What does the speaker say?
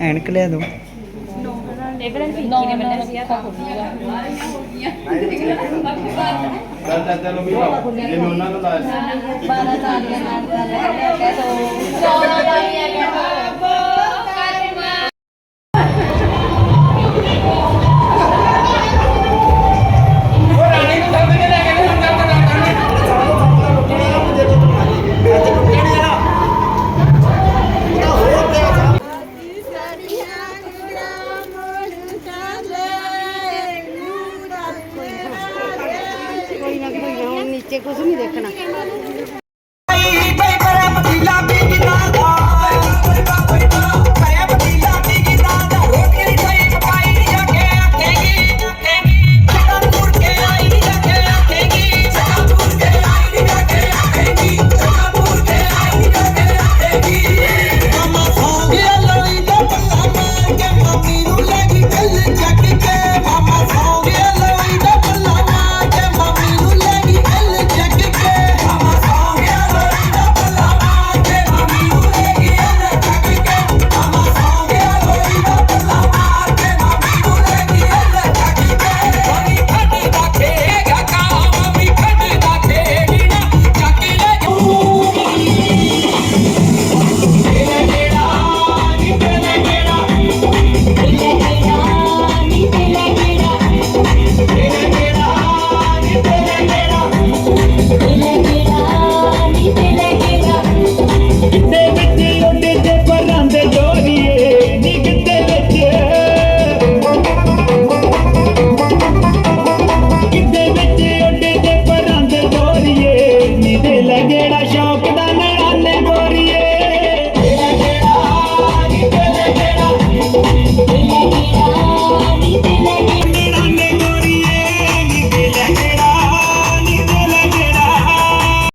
ਐਨਕ ਲੈ ਦੋ ਚੱਲ ਚੱਲ ਚਲੋ ਵੀ ਜੇ ਮੈਂ ਉਹਨਾਂ ਨੂੰ ਲਾਇਆ ਸੀ। ਬਾਰਾਂ ਤਾਲੀਆਂ ਨਾਲ ਕਰ ਲੈ ਕੇ ਦੋ ਕੋਈ ਨਾ ਕੋਈ ਨਾ